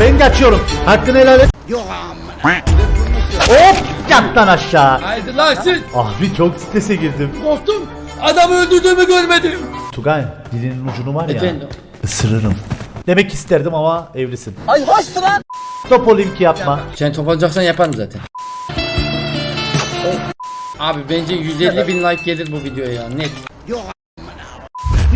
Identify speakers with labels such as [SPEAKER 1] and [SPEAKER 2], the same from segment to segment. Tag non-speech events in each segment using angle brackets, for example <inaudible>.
[SPEAKER 1] Ben kaçıyorum. Hakkını helal et. Hop yat lan aşağı.
[SPEAKER 2] Haydi lan siz.
[SPEAKER 1] Abi çok strese girdim.
[SPEAKER 2] Korktum. Adamı öldürdüğümü görmedim.
[SPEAKER 1] Tugay dilinin ucunu var ya.
[SPEAKER 2] Efendim.
[SPEAKER 1] Isırırım. Demek isterdim ama evlisin. Ay hoştu lan. Stop olayım ki yapma.
[SPEAKER 2] Sen top alacaksan yaparım zaten. Abi bence 150 bin like gelir bu videoya ya net.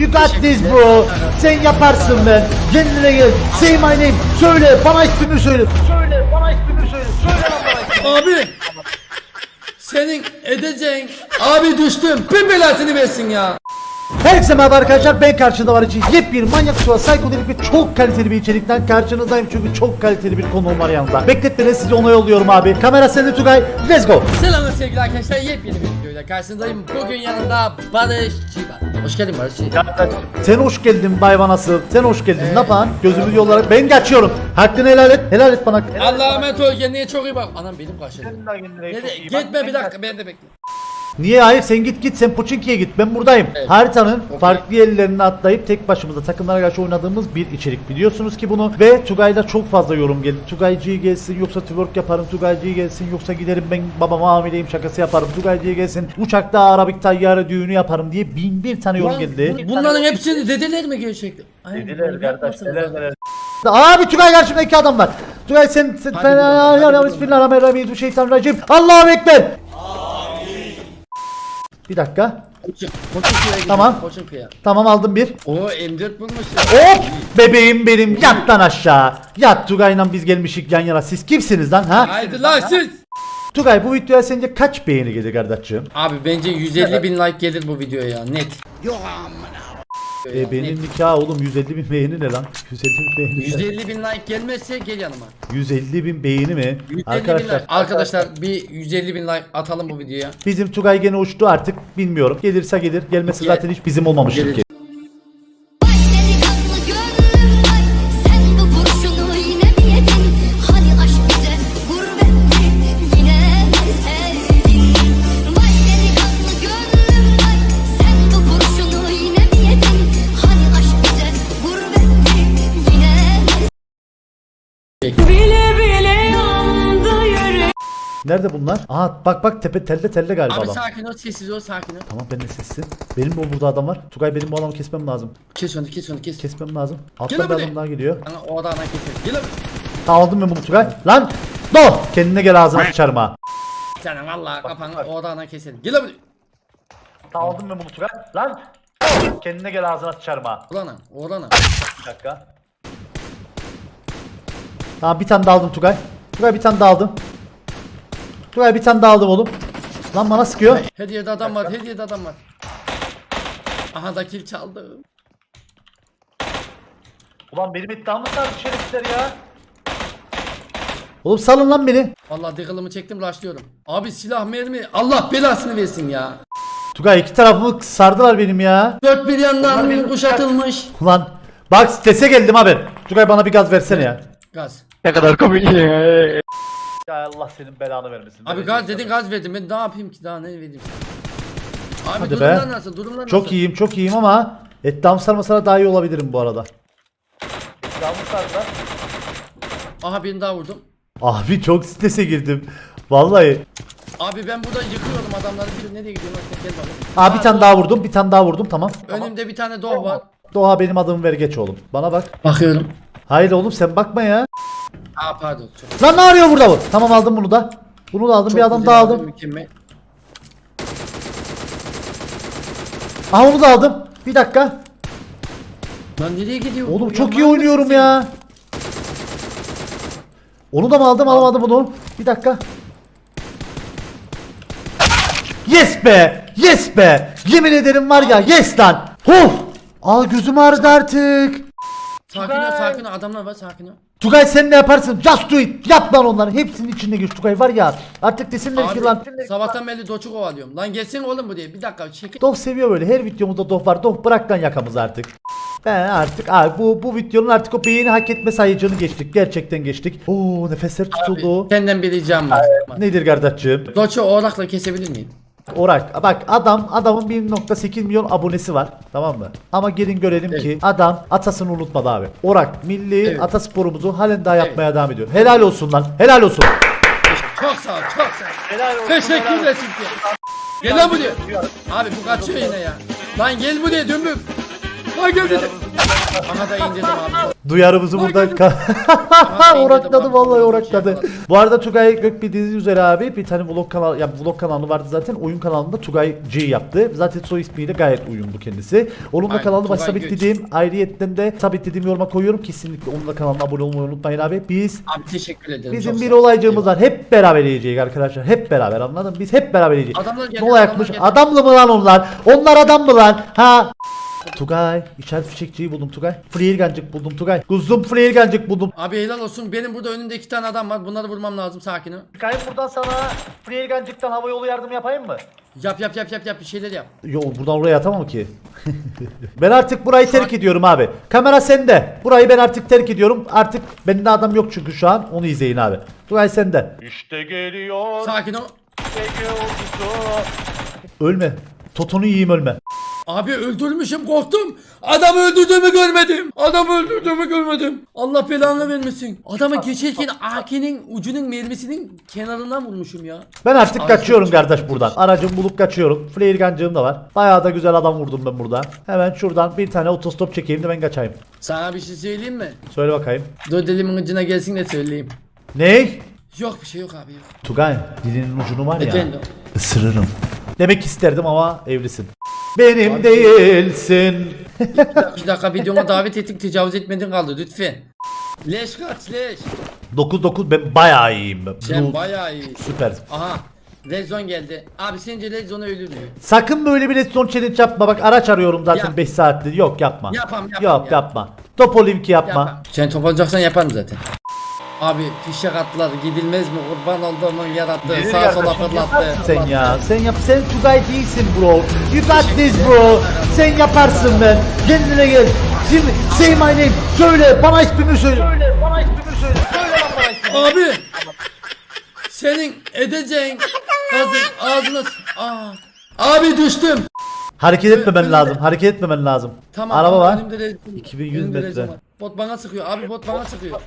[SPEAKER 1] You got this bro. Sen yaparsın be. Kendine gel. Say my name. Söyle bana ismini söyle. Söyle bana ismini söyle. Söyle bana.
[SPEAKER 2] Abi senin edeceğin abi düştüm bin belasını versin ya.
[SPEAKER 1] Herkese merhaba arkadaşlar ben karşında var için yepyeni manyak suya psikodelik ve çok kaliteli bir içerikten karşınızdayım çünkü çok kaliteli bir konuğum var yanımda. Bekletmeden sizi ona yolluyorum abi. Kamera sende Tugay. Let's go.
[SPEAKER 2] Selamlar sevgili arkadaşlar yepyeni bir videoyla karşınızdayım. Bugün yanında Barış Çiğba. Hoş geldin Barış Çiğba.
[SPEAKER 1] Sen hoş geldin bay Vanası. Sen hoş geldin. Ne yapan? Gözümü yollara ben kaçıyorum. Hakkını helal et. Helal et bana.
[SPEAKER 2] Allah'a emanet ol kendine çok iyi bak. Anam benim. Nerede? Gitme bir dakika ben de bekle.
[SPEAKER 1] Niye hayır sen git git sen Puçinki'ye git ben buradayım.
[SPEAKER 2] Evet.
[SPEAKER 1] Haritanın
[SPEAKER 2] Okey.
[SPEAKER 1] farklı yerlerine atlayıp tek başımıza takımlara karşı oynadığımız bir içerik biliyorsunuz ki bunu ve Tugay'da çok fazla yorum geldi. Tugaycı'yı gelsin yoksa twerk yaparım Tugaycı'yı gelsin yoksa giderim ben babama hamileyim şakası yaparım Tugaycı'yı gelsin uçakta Arabik tayyare düğünü yaparım diye bin bir tane yorum geldi.
[SPEAKER 2] bu- Bunların hepsini dediler mi gerçekten?
[SPEAKER 1] Dediler
[SPEAKER 2] yapmasınız lan.
[SPEAKER 1] Abi Tugay karşımda iki adam var. Tugay sen, sen
[SPEAKER 2] Hadi
[SPEAKER 1] ben,
[SPEAKER 2] bakalım, hadi
[SPEAKER 1] ya, ya,
[SPEAKER 2] bakalım.
[SPEAKER 1] Bismillahirrahmanirrahim şeytanirracim. Allahu ekber. Bir dakika.
[SPEAKER 2] Koçun, koçun kıya gidiyor,
[SPEAKER 1] Tamam.
[SPEAKER 2] Koçun kıya.
[SPEAKER 1] Tamam aldım bir.
[SPEAKER 2] O M4 bulmuş ya.
[SPEAKER 1] Hop bebeğim benim yat lan aşağı. Yat Tugay'la biz gelmişik yan yana. Siz kimsiniz lan ha?
[SPEAKER 2] Haydi lan siz.
[SPEAKER 1] Tugay bu videoya sence kaç beğeni gelir kardeşim?
[SPEAKER 2] Abi bence 150 bin like gelir bu videoya ya net.
[SPEAKER 1] E, benim nikah oğlum 150 bin beğeni ne lan? <laughs> 150 bin beğeni. ne?
[SPEAKER 2] 150 bin like gelmezse gel yanıma.
[SPEAKER 1] 150 bin beğeni mi?
[SPEAKER 2] 150 bin
[SPEAKER 1] Arkadaşlar
[SPEAKER 2] like. Arkadaşlar bir 150 bin like atalım bu videoya.
[SPEAKER 1] bizim Tugay gene uçtu artık bilmiyorum. Gelirse gelir gelmezse
[SPEAKER 2] Gel.
[SPEAKER 1] zaten hiç bizim olmamıştır ki. Nerede bunlar? Aha bak bak tepe telde telde galiba
[SPEAKER 2] Abi
[SPEAKER 1] adam.
[SPEAKER 2] sakin ol sessiz ol sakin ol.
[SPEAKER 1] Tamam ben de sessin. Benim bu burada adam var. Tugay benim bu adamı kesmem lazım.
[SPEAKER 2] Kes onu kes onu kes.
[SPEAKER 1] Kesmem lazım.
[SPEAKER 2] Gel
[SPEAKER 1] Altta bir
[SPEAKER 2] buraya.
[SPEAKER 1] adam daha geliyor.
[SPEAKER 2] Ana o adamdan keselim. Gel abi.
[SPEAKER 1] Aldım ben bunu Tugay. Lan! Do! Kendine gel ağzına sıçarım ha.
[SPEAKER 2] Sen valla kafanı o adamdan keselim. Gel abi.
[SPEAKER 1] Aldım ben bunu Tugay. Lan! Do! Kendine gel ağzına sıçarım ha.
[SPEAKER 2] Oğlana oğlana.
[SPEAKER 1] Bir dakika. Tamam bir tane daha aldım Tugay. Tugay bir tane daha aldım. Tugay bir tane daha aldım oğlum. Lan bana sıkıyor.
[SPEAKER 2] Hediyede adam var hediyede adam var. Aha da kill çaldı.
[SPEAKER 1] Ulan benim iddiamı sardı şerefsizler ya. Oğlum salın lan beni.
[SPEAKER 2] Vallahi dekalımı çektim rushlıyorum. Abi silah mermi Allah belasını versin ya.
[SPEAKER 1] Tugay iki tarafımı sardılar benim ya.
[SPEAKER 2] Dört bir yandan kuşatılmış.
[SPEAKER 1] Ulan bak strese geldim abi. Tugay bana bir gaz versene ya.
[SPEAKER 2] Gaz.
[SPEAKER 1] Ya Allah senin belanı vermesin.
[SPEAKER 2] Abi gaz dedin gaz verdim ben ne yapayım ki daha ne vereyim. Abi
[SPEAKER 1] Hadi
[SPEAKER 2] durumlar
[SPEAKER 1] be.
[SPEAKER 2] nasıl durumlar nasıl?
[SPEAKER 1] Çok iyiyim çok iyiyim ama eddam sarmasına daha iyi olabilirim bu arada. Eddamı sardılar.
[SPEAKER 2] Aha birini daha vurdum.
[SPEAKER 1] Abi çok strese girdim. Vallahi.
[SPEAKER 2] Abi ben burada yıkıyorum adamları. Bir nereye gidiyorlar? Gel bakalım.
[SPEAKER 1] Abi bir tane daha vurdum bir tane daha vurdum tamam.
[SPEAKER 2] Önümde bir tane doh var.
[SPEAKER 1] Doğa benim adımı ver geç oğlum. Bana bak.
[SPEAKER 2] Bakıyorum.
[SPEAKER 1] Hayır oğlum sen bakma ya.
[SPEAKER 2] Aa pardon. Çok,
[SPEAKER 1] Lan ne arıyor burada bu? Tamam aldım bunu da. Bunu da aldım
[SPEAKER 2] çok
[SPEAKER 1] bir adam daha aldım.
[SPEAKER 2] Mükemmel.
[SPEAKER 1] Aha onu da aldım. Bir dakika.
[SPEAKER 2] Lan nereye gidiyor?
[SPEAKER 1] Oğlum
[SPEAKER 2] bu?
[SPEAKER 1] çok iyi oynuyorum
[SPEAKER 2] mısın
[SPEAKER 1] ya. Onu da mı aldım alamadım bunu. Bir dakika. Yes be! Yes be! Yemin ederim var ya yes lan! Huh! Al gözüm ağrıdı artık.
[SPEAKER 2] sen? Sakin ol sakin ol adamlar var sakin ol.
[SPEAKER 1] Tugay sen ne yaparsın? Just do it. Yap lan onları. Hepsinin içinde geç Tugay var ya. Artık desinler ki lan.
[SPEAKER 2] Sabahtan beri doçu kovalıyorum. Lan gelsin oğlum bu diye. Bir dakika çekil.
[SPEAKER 1] Doh seviyor böyle. Her videomuzda Doh var. Doh bırak lan yakamızı artık. Ben artık abi bu bu videonun artık o beğeni hak etme sayıcını geçtik. Gerçekten geçtik. Oo nefesler tutuldu.
[SPEAKER 2] Senden bir ricam var.
[SPEAKER 1] Nedir kardeşciğim?
[SPEAKER 2] Doçu oğlakla kesebilir miyim?
[SPEAKER 1] Orak bak adam adamın 1.8 milyon abonesi var tamam mı? Ama gelin görelim
[SPEAKER 2] Evet.
[SPEAKER 1] ki adam atasını unutmadı abi. Orak milli
[SPEAKER 2] Evet.
[SPEAKER 1] atasporumuzu halen daha yapmaya devam ediyor. Helal olsun lan. Helal olsun.
[SPEAKER 2] Çok sağ ol, çok sağ ol.
[SPEAKER 1] Helal olsun.
[SPEAKER 2] Teşekkürler çünkü. Gel lan buraya. Abi bu kaçıyor yine ya. Lan gel buraya dümbük. Lan gel dedim. Aha da indirdim abi.
[SPEAKER 1] Duyarımızı buradan ka- orakladı <laughs> vallahi orakladı. Bu arada Tugay Gök bildiğiniz üzere abi bir tane vlog kanal ya vlog kanalı vardı zaten. Oyun kanalında Tugay G yaptı. Zaten soy ismiyle gayet uyumlu kendisi. Onun da
[SPEAKER 2] Aynen,
[SPEAKER 1] kanalını
[SPEAKER 2] Tugay
[SPEAKER 1] sabitlediğim ayrıyetten de sabitlediğim yoruma koyuyorum. Kesinlikle onun da kanalına abone olmayı unutmayın abi. Biz
[SPEAKER 2] Abi teşekkür ederim.
[SPEAKER 1] Bizim
[SPEAKER 2] çok
[SPEAKER 1] bir
[SPEAKER 2] sağ ol.
[SPEAKER 1] olaycığımız var. Hep beraber yiyeceğiz arkadaşlar. Hep beraber anladın mı? Biz hep beraber yiyeceğiz.
[SPEAKER 2] Adamlar geldi,
[SPEAKER 1] Ne
[SPEAKER 2] adamlar geldi.
[SPEAKER 1] Adamlı mı lan onlar? Onlar adam mı lan? Ha? Tugay, işaret fişekçiyi buldum Tugay. Freelgancık buldum Tugay. Kuzum freelgancık buldum.
[SPEAKER 2] Abi helal olsun. Benim burada önümde iki tane adam var. Bunları vurmam lazım sakinim.
[SPEAKER 1] Tugay buradan sana freelgancıktan hava yolu yardım yapayım mı?
[SPEAKER 2] Yap yap yap yap yap bir şeyler yap.
[SPEAKER 1] Yo buradan oraya atamam ki. <laughs> ben artık burayı terk ediyorum abi. Kamera sende. Burayı ben artık terk ediyorum. Artık bende adam yok çünkü şu an. Onu izleyin abi. Tugay sende.
[SPEAKER 3] İşte geliyor
[SPEAKER 2] Sakin ol.
[SPEAKER 1] Ölme. Totonu yiyeyim ölme.
[SPEAKER 2] Abi öldürmüşüm korktum. Adamı öldürdüğümü görmedim. Adamı öldürdüğümü görmedim. Allah belanı vermesin. Adamı geçerken AK'nin ucunun mermisinin kenarından vurmuşum ya.
[SPEAKER 1] Ben artık
[SPEAKER 2] Ay,
[SPEAKER 1] kaçıyorum
[SPEAKER 2] çok-
[SPEAKER 1] kardeş buradan. Aracımı bulup kaçıyorum. Flare gancığım da var. Bayağı da güzel adam vurdum ben burada. Hemen şuradan bir tane otostop çekeyim de ben kaçayım.
[SPEAKER 2] Sana bir şey söyleyeyim mi?
[SPEAKER 1] Söyle bakayım.
[SPEAKER 2] Dur dilimin ucuna gelsin de söyleyeyim.
[SPEAKER 1] Ney?
[SPEAKER 2] Yok bir şey yok abi yok.
[SPEAKER 1] Tugay dilinin ucunu var ya.
[SPEAKER 2] Efendim.
[SPEAKER 1] Isırırım. Demek isterdim ama evlisin. Benim değilsin.
[SPEAKER 2] Bir dakika videoma davet ettik tecavüz etmedin kaldı lütfen. Leş kaç leş.
[SPEAKER 1] 9-9 ben bayağı iyiyim. ben.
[SPEAKER 2] Sen
[SPEAKER 1] Bu-
[SPEAKER 2] bayağı iyi.
[SPEAKER 1] Süper.
[SPEAKER 2] Aha. Rezon geldi. Abi sence Rezon'a ölür mü?
[SPEAKER 1] Sakın böyle bir son challenge yapma. Bak araç arıyorum zaten
[SPEAKER 2] Yap.
[SPEAKER 1] 5 saattir. Yok yapma.
[SPEAKER 2] Yapam, yapam,
[SPEAKER 1] Yok
[SPEAKER 2] yap.
[SPEAKER 1] yapma. Topo linki yapma.
[SPEAKER 2] Yapma. Sen top alacaksan yaparım zaten. Abi fişek atlar gidilmez mi? Kurban olduğumun yarattığı sağa sola fırlattı.
[SPEAKER 1] Sen ya sen yap sen Tugay değilsin bro You got this bro Sen yaparsın ben Kendine gel Şimdi say my name Söyle bana ismini söyle Söyle bana ismini söyle Söyle lan bana ismini
[SPEAKER 2] Abi senin edeceğin hazır ağzına Aa. Abi düştüm.
[SPEAKER 1] Hareket etmemen lazım hareket etmemen lazım
[SPEAKER 2] Tamam.
[SPEAKER 1] Araba var
[SPEAKER 2] önümde rezon-
[SPEAKER 1] 2100
[SPEAKER 2] önümde
[SPEAKER 1] metre.
[SPEAKER 2] var. Bot bana sıkıyor. Abi bot bana sıkıyor.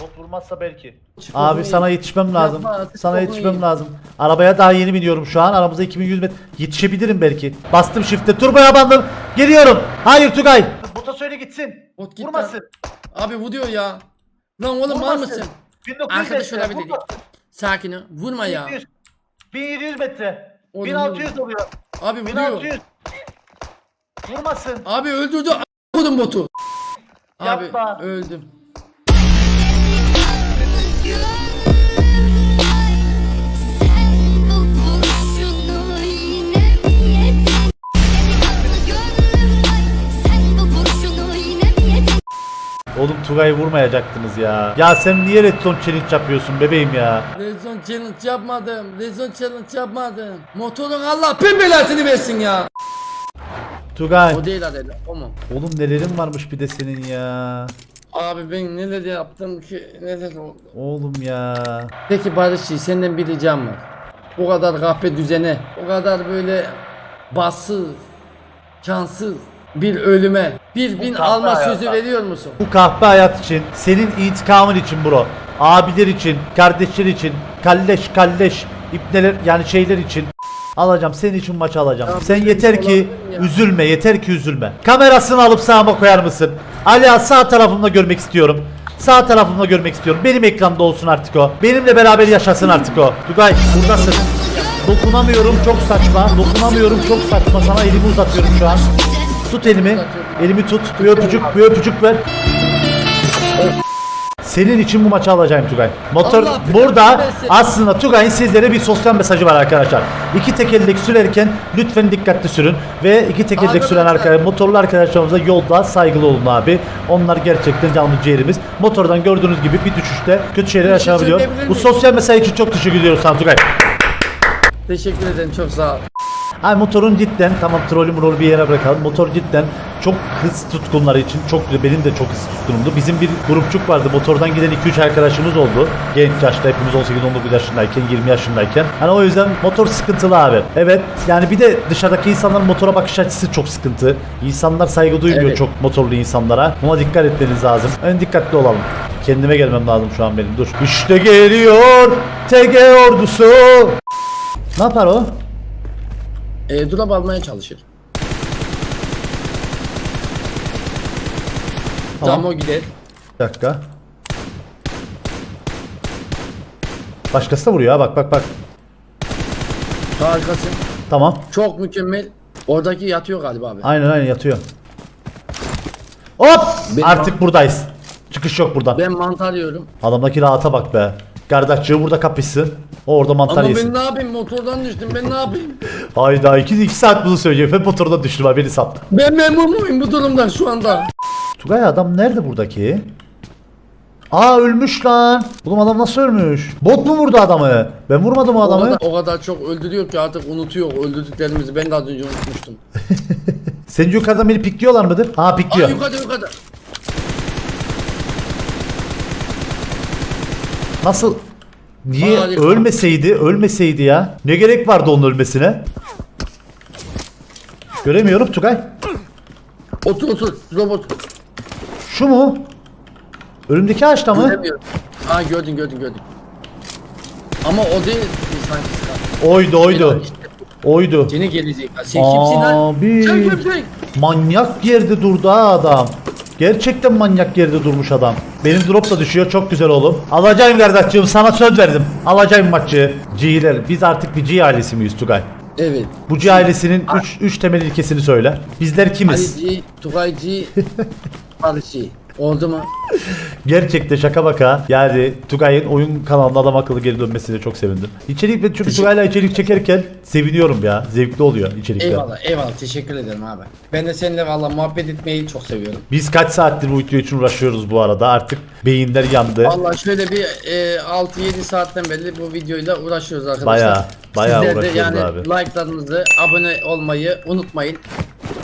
[SPEAKER 1] Bot vurmazsa belki
[SPEAKER 2] Çık
[SPEAKER 1] Abi sana
[SPEAKER 2] ye.
[SPEAKER 1] yetişmem lazım
[SPEAKER 2] Yapma,
[SPEAKER 1] Sana yetişmem lazım Arabaya daha yeni biniyorum şu an Aramızda 2100 metre Yetişebilirim belki Bastım shift'e turboya bandım Geliyorum Hayır Tugay Bota söyle gitsin
[SPEAKER 2] Bot git
[SPEAKER 1] Vurmasın
[SPEAKER 2] Abi vuruyor ya. Lan oğlum var
[SPEAKER 1] Vurmasın.
[SPEAKER 2] mısın?
[SPEAKER 1] 1900
[SPEAKER 2] Arkadaş
[SPEAKER 1] metre,
[SPEAKER 2] olabilir.
[SPEAKER 1] vurmasın.
[SPEAKER 2] Sakin ol. Vurma ya.
[SPEAKER 1] 1700 1700 metre
[SPEAKER 2] Oğlum,
[SPEAKER 1] 1600 oluyor
[SPEAKER 2] Abi vuruyor.
[SPEAKER 1] 1600 Vurmasın
[SPEAKER 2] Abi öldürdü. a- Kodum botu. Abi
[SPEAKER 1] Yapma.
[SPEAKER 2] öldüm.
[SPEAKER 1] Oğlum Tugay'ı vurmayacaktınız ya. Ya sen niye redstone challenge yapıyorsun bebeğim ya?
[SPEAKER 2] Rezon challenge yapmadım. Rezon challenge yapmadım. Motorun Allah bin belasını versin ya.
[SPEAKER 1] Tugay.
[SPEAKER 2] O değil Adela. O mu?
[SPEAKER 1] Oğlum nelerin varmış bir de senin ya.
[SPEAKER 2] Abi ben neler yaptım ki neler oldu.
[SPEAKER 1] Oğlum ya.
[SPEAKER 2] Peki Barışçı senden bir ricam var. O kadar kahpe düzene, o kadar böyle bassız, kansız bir ölüme bir bin alma sözü veriyor musun?
[SPEAKER 1] Bu kahpe hayat için, senin intikamın için bro. Abiler için, kardeşler için, kalleş kalleş, ipneler yani şeyler için. Alacağım senin için maçı alacağım.
[SPEAKER 2] Ya
[SPEAKER 1] Sen yeter
[SPEAKER 2] şey
[SPEAKER 1] ki
[SPEAKER 2] ya?
[SPEAKER 1] üzülme, yeter ki üzülme. Kamerasını alıp sağıma koyar mısın? Ali sağ tarafımda görmek istiyorum. Sağ tarafımda görmek istiyorum. Benim ekranda olsun artık o. Benimle beraber yaşasın artık o. Tugay buradasın. Dokunamıyorum çok saçma. Dokunamıyorum çok saçma. Sana elimi uzatıyorum şu an. Tut elimi. Elimi tut. Bir öpücük, bir öpücük ver. Senin için bu maçı alacağım Tugay. Motor
[SPEAKER 2] Allah
[SPEAKER 1] burada aslında Tugay'ın sizlere bir sosyal mesajı var arkadaşlar. İki tekerlek sürerken lütfen dikkatli sürün ve iki tekerlek süren
[SPEAKER 2] Arkadaşlar.
[SPEAKER 1] arka, motorlu arkadaşlarımıza yolda saygılı olun abi. Onlar gerçekten canlı ciğerimiz. Motordan gördüğünüz gibi bir düşüşte kötü şeyler
[SPEAKER 2] şey
[SPEAKER 1] yaşanabiliyor.
[SPEAKER 2] söyleyebilir
[SPEAKER 1] Bu
[SPEAKER 2] miyim?
[SPEAKER 1] sosyal mesaj için çok teşekkür ediyoruz sana Tugay.
[SPEAKER 2] Teşekkür ederim çok sağ ol.
[SPEAKER 1] Ay motorun cidden tamam trolü mrolü bir yere bırakalım. Motor cidden çok hız tutkunları için çok. Benim de çok hız tutkunumdu. Bizim bir grupçuk vardı. Motordan giden 2-3 arkadaşımız oldu. Genç yaşta hepimiz 18-19 yaşındayken 20 yaşındayken. Hani o yüzden motor sıkıntılı abi. Evet yani bir de dışarıdaki insanların motora bakış açısı çok sıkıntı. İnsanlar saygı duymuyor
[SPEAKER 2] Evet.
[SPEAKER 1] çok motorlu insanlara. Buna dikkat etmeniz lazım. En dikkatli olalım. Kendime gelmem lazım şu an benim. Dur. İşte geliyor TG ordusu. Ne yapar o?
[SPEAKER 2] E, drop almaya çalışır.
[SPEAKER 1] Tamam.
[SPEAKER 2] Tamam o gider.
[SPEAKER 1] Bir dakika. Başkası da vuruyor ha bak bak bak.
[SPEAKER 2] Harikasın.
[SPEAKER 1] Tamam.
[SPEAKER 2] Çok mükemmel. Oradaki yatıyor galiba abi.
[SPEAKER 1] Aynen aynen yatıyor. Hop!
[SPEAKER 2] Ben-
[SPEAKER 1] Artık buradayız. Çıkış yok buradan.
[SPEAKER 2] Ben mantar yiyorum.
[SPEAKER 1] Adamdaki rahata bak be. Kardeşçığı burada kapışsın. O orada mantar
[SPEAKER 2] Ama
[SPEAKER 1] yesin.
[SPEAKER 2] ben ne yapayım motordan düştüm ben ne yapayım? <laughs>
[SPEAKER 1] Hayda 2 2 saat bunu söyleyeceğim. Ben motordan düştüm ha beni sat.
[SPEAKER 2] Ben memnun muyum bu durumdan şu anda?
[SPEAKER 1] Tugay adam nerede buradaki? Aa ölmüş lan. Oğlum adam nasıl ölmüş? Bot mu vurdu adamı? Ben vurmadım o
[SPEAKER 2] O
[SPEAKER 1] adamı.
[SPEAKER 2] kadar, o kadar çok öldürüyor ki artık unutuyor öldürdüklerimizi ben de az önce unutmuştum. <laughs>
[SPEAKER 1] Senin yukarıdan beni pikliyorlar mıdır? Ha
[SPEAKER 2] Ay
[SPEAKER 1] pikliyor.
[SPEAKER 2] yukarıda yukarıda.
[SPEAKER 1] Nasıl? Niye
[SPEAKER 2] Harika.
[SPEAKER 1] ölmeseydi? Ölmeseydi ya. Ne gerek vardı onun ölmesine? Göremiyorum Tugay.
[SPEAKER 2] Otur otur robot.
[SPEAKER 1] Şu mu? Önümdeki ağaçta mı?
[SPEAKER 2] Göremiyorum. Ha gördün gördün gördün. Ama o değil sanki.
[SPEAKER 1] Oydu oydu. Oydu.
[SPEAKER 2] Seni gelecek. ha. Sen kimsin lan?
[SPEAKER 1] Abi.
[SPEAKER 2] Sen kimsin?
[SPEAKER 1] Manyak yerde durdu ha adam. Gerçekten manyak yerde durmuş adam. Benim drop da düşüyor çok güzel oğlum. Alacağım kardeşciğim sana söz verdim. Alacağım maçı. G'ler. Biz artık bir G ailesi miyiz Tugay?
[SPEAKER 2] Evet.
[SPEAKER 1] Bu G ailesinin 3 3 temel ilkesini söyle. Bizler kimiz?
[SPEAKER 2] Alici, Tugaycı, <laughs> Barışçı. Oldu mu?
[SPEAKER 1] Gerçekten şaka baka. Yani Tugay'ın oyun kanalında adam akıllı geri dönmesine çok sevindim. İçerik ve çünkü Tugay'la içerik çekerken seviniyorum ya. Zevkli oluyor içerikler.
[SPEAKER 2] Eyvallah eyvallah teşekkür ederim abi. Ben de seninle valla muhabbet etmeyi çok seviyorum.
[SPEAKER 1] Biz kaç saattir bu video için uğraşıyoruz bu arada. Artık beyinler yandı.
[SPEAKER 2] Valla şöyle bir e, 6-7 saatten beri bu videoyla uğraşıyoruz arkadaşlar.
[SPEAKER 1] Bayağı, bayağı
[SPEAKER 2] Sizler de
[SPEAKER 1] uğraşıyoruz
[SPEAKER 2] yani
[SPEAKER 1] abi.
[SPEAKER 2] like'larınızı, abone olmayı unutmayın.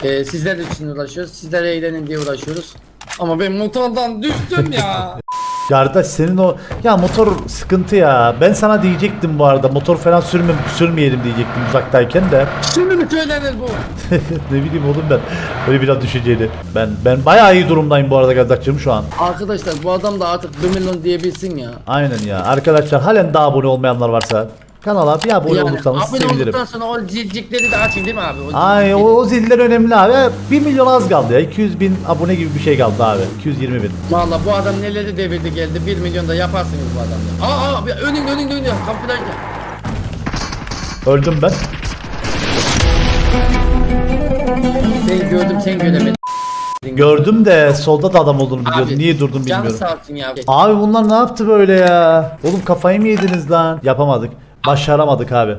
[SPEAKER 2] E, sizler için uğraşıyoruz. Sizler eğlenin diye uğraşıyoruz. Ama ben motordan düştüm ya. <laughs>
[SPEAKER 1] Kardeş senin o ya motor sıkıntı ya. Ben sana diyecektim bu arada. Motor falan sürme, sürmeyelim diyecektim uzaktayken de.
[SPEAKER 2] Şimdi mi söylenir bu? <laughs>
[SPEAKER 1] ne bileyim oğlum ben. Öyle biraz düşünceli. Ben ben bayağı iyi durumdayım bu arada kardeşim şu an.
[SPEAKER 2] Arkadaşlar bu adam da artık 1 milyon diyebilsin ya.
[SPEAKER 1] Aynen ya. Arkadaşlar halen daha abone olmayanlar varsa kanala bir abone
[SPEAKER 2] Yani
[SPEAKER 1] olursanız
[SPEAKER 2] abone
[SPEAKER 1] sevinirim.
[SPEAKER 2] olduktan sonra o zilcikleri de açayım değil mi abi? O
[SPEAKER 1] Ay o, o ziller önemli abi. 1 milyon az kaldı ya. 200 bin abone gibi bir şey kaldı abi. 220 bin.
[SPEAKER 2] Valla bu adam neleri devirdi geldi 1 milyon da yaparsınız bu adamla. Aa aa önün önün önün kapıdan.
[SPEAKER 1] Öldüm ben.
[SPEAKER 2] Ben gördüm sen göremedin.
[SPEAKER 1] Gördüm de solda da adam olduğunu biliyordum.
[SPEAKER 2] Abi,
[SPEAKER 1] Niye durdum bilmiyorum.
[SPEAKER 2] olsun ya.
[SPEAKER 1] Abi bunlar ne yaptı böyle ya? Oğlum kafayı mı yediniz lan? Yapamadık. Başaramadık abi.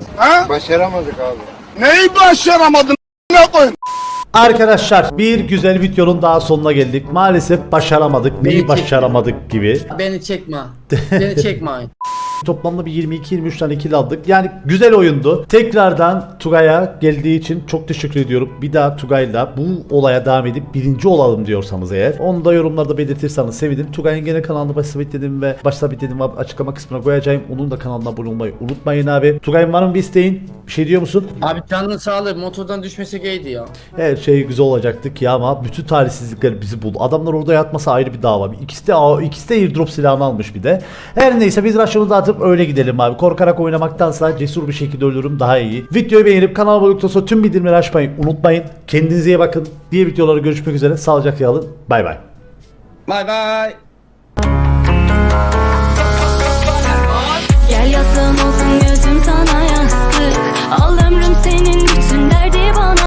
[SPEAKER 4] Başaramadık abi. Neyi başaramadın? Ne koyun?
[SPEAKER 1] Arkadaşlar bir güzel videonun daha sonuna geldik. Maalesef başaramadık. Neyi
[SPEAKER 2] Beni
[SPEAKER 1] başaramadık gibi.
[SPEAKER 2] Beni çekme. Beni çekme.
[SPEAKER 1] Toplamda bir 22-23 tane kill aldık. Yani güzel oyundu. Tekrardan Tugay'a geldiği için çok teşekkür ediyorum. Bir daha Tugay'la bu olaya devam edip birinci olalım diyorsanız eğer. Onu da yorumlarda belirtirseniz sevinirim. Tugay'ın gene kanalını başta sabitledim ve başta sabitledim açıklama kısmına koyacağım. Onun da kanalına abone olmayı unutmayın abi. Tugay'ın var mı bir isteğin? Bir şey diyor musun?
[SPEAKER 2] Abi canın sağlığı motordan düşmesek iyiydi ya.
[SPEAKER 1] Her şey güzel olacaktı ki ama bütün talihsizlikler bizi buldu. Adamlar orada yatmasa ayrı bir dava. İkisi de ikisi de airdrop silahını almış bir de. Her neyse biz rush'ımızı atıp öyle gidelim abi. Korkarak oynamaktansa cesur bir şekilde ölürüm daha iyi. Videoyu beğenip kanala abone olursa tüm bildirimleri açmayı unutmayın. Kendinize iyi bakın. Diğer videolara görüşmek üzere. Sağlıcakla kalın. Bay bay.
[SPEAKER 2] Bay bay. Gel yaslan olsun